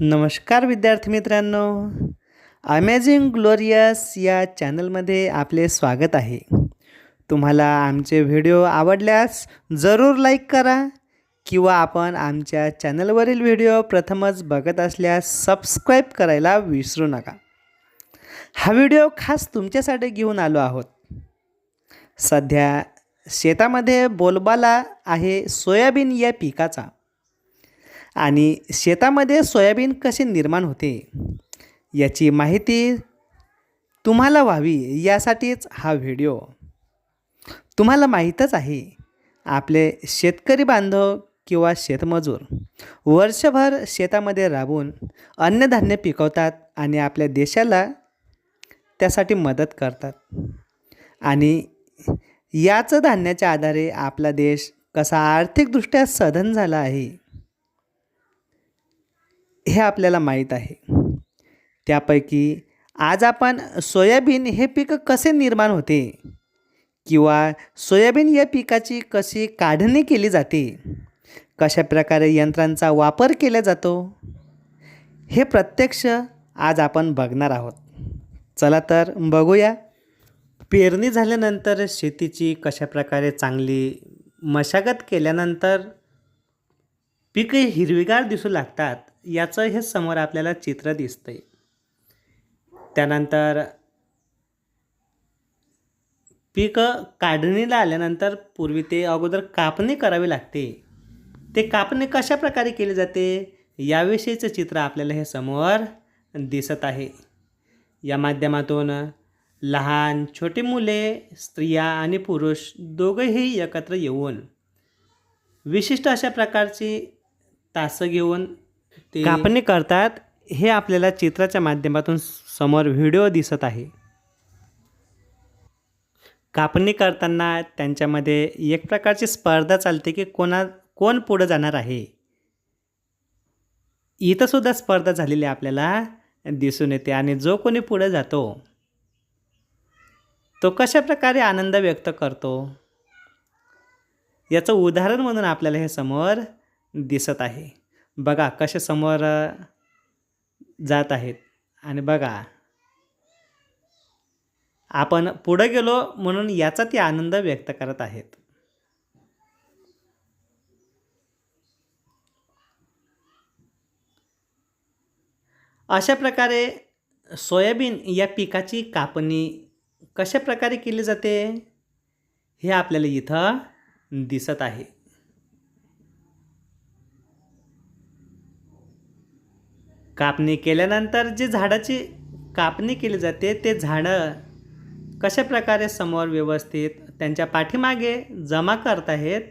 नमस्कार विद्यार्थी मित्रांनो. अमेझिंग ग्लोरियस या चॅनलमध्ये आपले स्वागत आहे. तुम्हाला आमचे व्हिडिओ आवडल्यास जरूर लाईक करा किंवा आपण आमच्या चॅनलवरील व्हिडिओ प्रथमच बघत असल्यास सबस्क्राईब करायला विसरू नका. हा व्हिडिओ खास तुमच्यासाठी घेऊन आलो आहोत. सध्या शेतामध्ये बोलबाला आहे सोयाबीन या पिकाचा. आणि शेतामध्ये सोयाबीन कसे निर्माण होते? याची माहिती तुम्हाला व्हावी यासाठीच हा व्हिडिओ. तुम्हाला माहीतच आहे आपले शेतकरी बांधव किंवा शेतमजूर वर्षभर शेतामध्ये राबून अन्नधान्य पिकवतात आणि आपल्या देशाला त्यासाठी मदत करतात. आणि याच धान्याच्या आधारे आपला देश कसा आर्थिकदृष्ट्या सधन झाला आहे हे आपल्याला माहीत आहे. त्यापैकी आज आपण सोयाबीन हे पीक कसे निर्माण होते? किंवा सोयाबीन या पिकाची कशी काढणी केली जाते? कशा प्रकारे यंत्रांचा वापर केला जातो? हे प्रत्यक्ष आज आपण बघणार आहोत. चला तर बघूया. पेरणी झाल्यानंतर शेतीची कशा प्रकारे चांगली मशागत केल्यानंतर पिके हिरवीगार दिसू लागतात. याचं हे समोर आपल्याला चित्र दिसतंय. त्यानंतर पीक काढणीला आल्यानंतर पूर्वी ते अगोदर कापणी करावी लागते. ते कापणी कशा प्रकारे केली जाते? याविषयीचं चित्र आपल्याला हे समोर दिसत आहे. या माध्यमातून लहान छोटी मुले स्त्रिया आणि पुरुष दोघंही एकत्र येऊन विशिष्ट अशा प्रकारची तासं घेऊन ते कापणी करतात हे आपल्याला चित्राच्या माध्यमातून समोर व्हिडिओ दिसत आहे. कापणी करताना त्यांच्यामध्ये एक प्रकारची स्पर्धा चालते की कोणा कोण पुढं जाणार आहे. इथं सुद्धा स्पर्धा झालेली आपल्याला दिसून येते आणि जो कोणी पुढे जातो तो कशा प्रकारे आनंद व्यक्त करतो याचं उदाहरण म्हणून आपल्याला हे समोर दिसत आहे. बघा कसे समोर जात आहेत. आणि बघा आपण पुढं गेलो म्हणून याचा ते आनंद व्यक्त करत आहेत. अशा प्रकारे सोयाबीन या पिकाची कापणी कशा प्रकारे केली जाते हे आपल्याला इथं दिसत आहे. कापणी केल्यानंतर जे झाडाची कापणी केली जाते ते झाडं कशा प्रकारे समोर व्यवस्थित त्यांच्या पाठीमागे जमा करत आहेत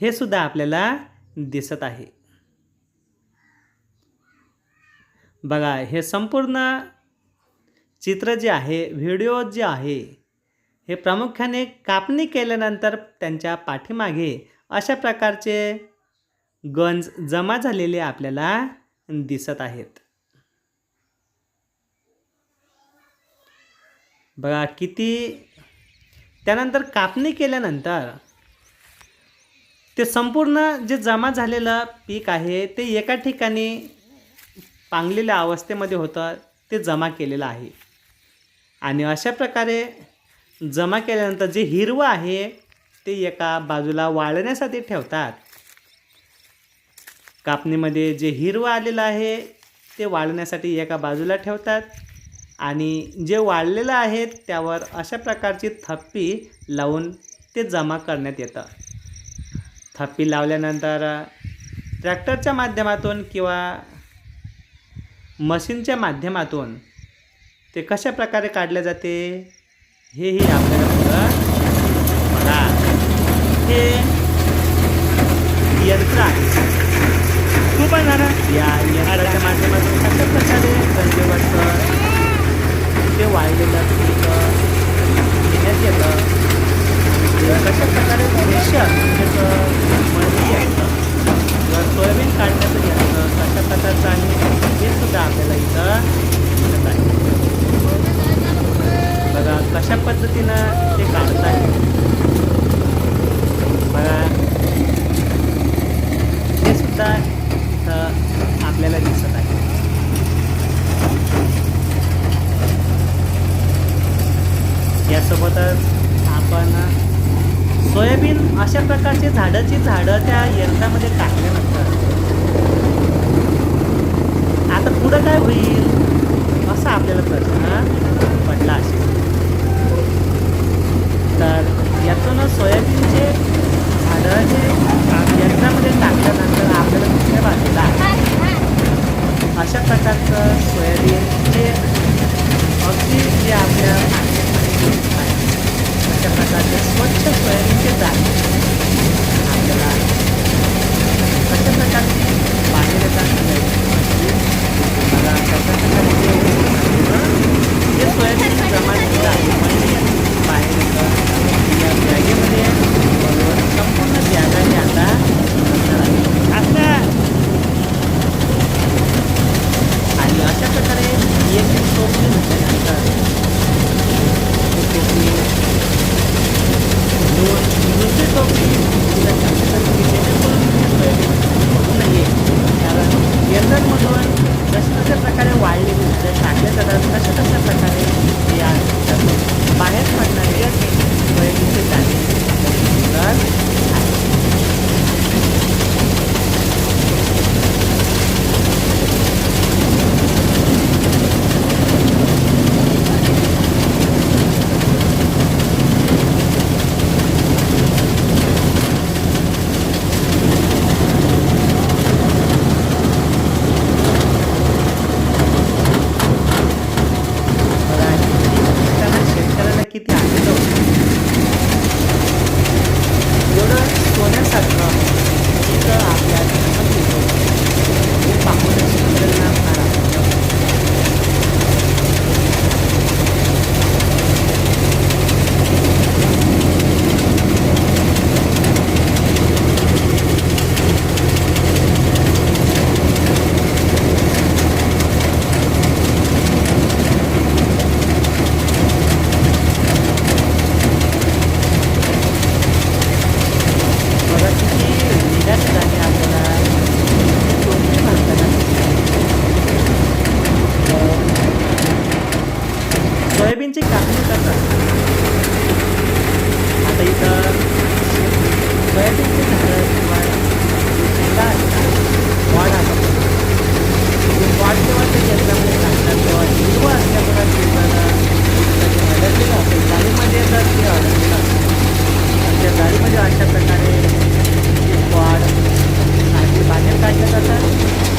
हे सुद्धा आपल्याला दिसत आहे. बघा हे संपूर्ण चित्र जे आहे व्हिडिओ जे आहे हे प्रामुख्याने कापणी केल्यानंतर त्यांच्या पाठीमागे अशा प्रकारचे गंज जमा झालेले आपल्याला दिसत आहेत. बघा किती त्यानंतर कापणी केल्यानंतर ते संपूर्ण जे जमा झालेलं पीक आहे ते एका ठिकाणी पांगलेल्या अवस्थेमध्ये होतं ते जमा केलेलं आहे. आणि अशा प्रकारे जमा केल्यानंतर जे हिरवं आहे ते एका बाजूला वाळण्यासाठी ठेवतात. कापणीमध्ये जे हिरवं आलेलं आहे ते वाळण्यासाठी एका बाजूला ठेवतात आणि जे वाळलेलं आहे त्यावर अशा प्रकारची थप्पी लावून ते जमा करण्यात येतं. थप्पी लावल्यानंतर ट्रॅक्टरच्या माध्यमातून किंवा मशीनच्या माध्यमातून ते कशा प्रकारे काढले जाते हेही आपल्याला बघा हे यंत्र आहे. या यंत्राच्या माध्यमातून कशा प्रकारे गंजेवरचं ते वाळलेलं पीक घेण्यात येतं. कशा प्रकारे स्पेशल त्याचं मळणी येतं किंवा सोयाबीन काढण्याचं यंत्र कशा प्रकारचं आहे हे सुद्धा आपल्याला इथं आहे. बघा कशा पद्धतीनं ते काढत आहे. फुलांची झाडं यंदामधून जशा जशा प्रकारे वाढलेली म्हणजे टाकले जातात तशा तशा प्रकारे या बाहेर पडणारे व्यक्ती तर सोयाबीनची कापणी करतात आता इथं सोयाबीनचे झाडं किंवा शेंगा वाढ असतात म्हणजे वाढ जेव्हा ते शेतामध्ये टाकतात तेव्हा हिरवा असल्यामुळे ते अडकलेलं असेल आमच्या गाडीमध्ये अशा प्रकारे वाढ आणि बाहेर काढल्या जातात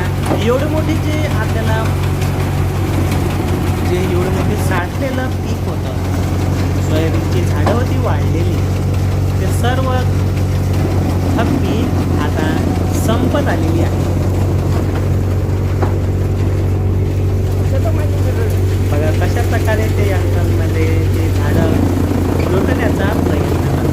एवढे मोठे जे आपल्याला जे एवढे मोठे साठलेलं पीक होतं सोयाबीनची झाडं होती वाढलेली ते सर्व हप्पी आता संपत आलेली आहे. बघा कशा प्रकारे ते यंत्रांमध्ये ते झाडं लुटण्याचा प्रयत्न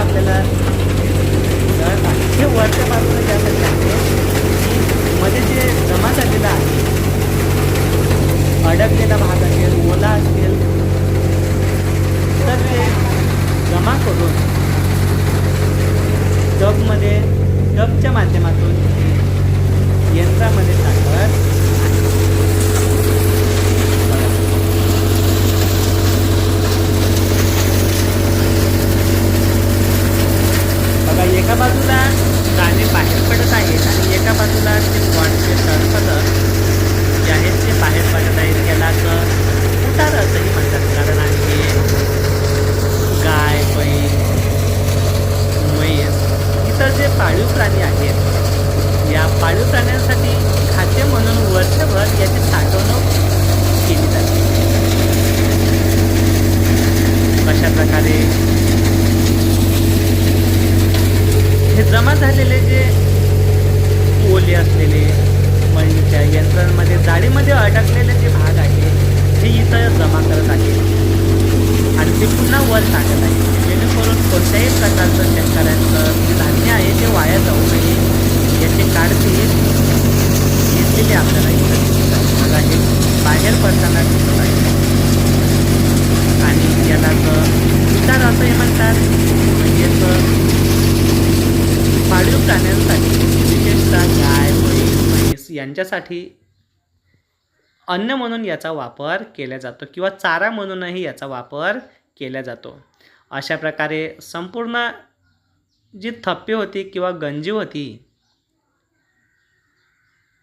आपल्याला जळत हे वरच्या बाजूला त्यासाठी आहे मध्ये जे जमा झालेला आहे अडकलेला भाग असेल ओला असेल तर ते जमा करून टबमध्ये टबच्या माध्यमातून यंत्रामध्ये टाकत आहे. बघा एका बाजूला दाणे बाहेर पडत आहेत आणि एका बाजूला ते पॉटचे टळफलं जे आहेत ते बाहेर पडत आहेत त्याला उतार असंही म्हणतात कारण आणखी गाय बैल म्हैस इतर जे पाळीव प्राणी आहेत या पाळीव प्राण्यांसाठी खाद्य म्हणून वर्षभर याची साठवणूक केली जाते अशा प्रकारे हे जमा झालेले जे ओले असलेले मळणीच्या यंत्रांमध्ये जाळीमध्ये अडकलेले जे भाग आहे हे इथं जमा करत आहे आणि ते पुन्हा वर टाकत आहे जेणेकरून कोणत्याही प्रकारचं शेतकऱ्यांचं जे धान्य आहे ते वाया जाऊ नये याची काळजी ते आपल्याला इथं दिसत. आहे हे बाहेर पडताना दिसत आहे. आणि याला उतार असंही म्हणतात. म्हणजेच पाळीव प्राण्यांसाठी विशेषतः गाय म्हैस म्हैस यांच्यासाठी अन्न म्हणून याचा वापर केला जातो किंवा चारा म्हणूनही याचा वापर केला जातो. अशा प्रकारे संपूर्ण जी थप्पी होती किंवा गंजी होती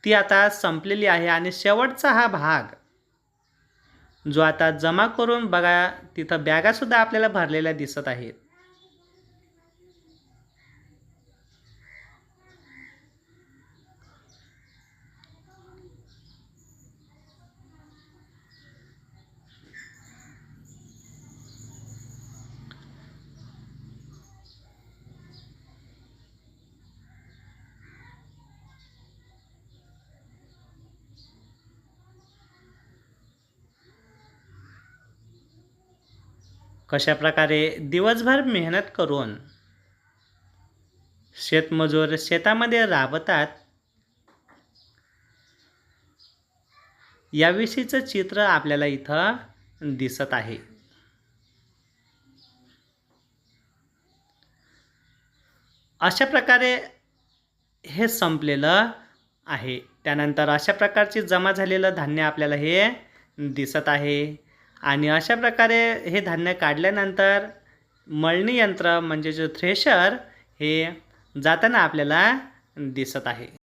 ती आता संपलेली आहे आणि शेवटचा हा भाग. जो आता जमा करून बघा तिथं बॅगासुद्धा आपल्याला भरलेल्या दिसत आहेत. कशा प्रकारे दिवसभर मेहनत करून शेतमजूर शेतामध्ये राबतात याविषयीचं चित्र आपल्याला इथं दिसत आहे. अशा प्रकारे हे संपलेलं आहे. त्यानंतर अशा प्रकारचे जमा झालेलं धान्य आपल्याला हे दिसत आहे. आणि अशा प्रकारे हे धान्य काढल्यानंतर मळणी यंत्र म्हणजे जे थ्रेशर हे जाताना आपल्याला दिसत आहे.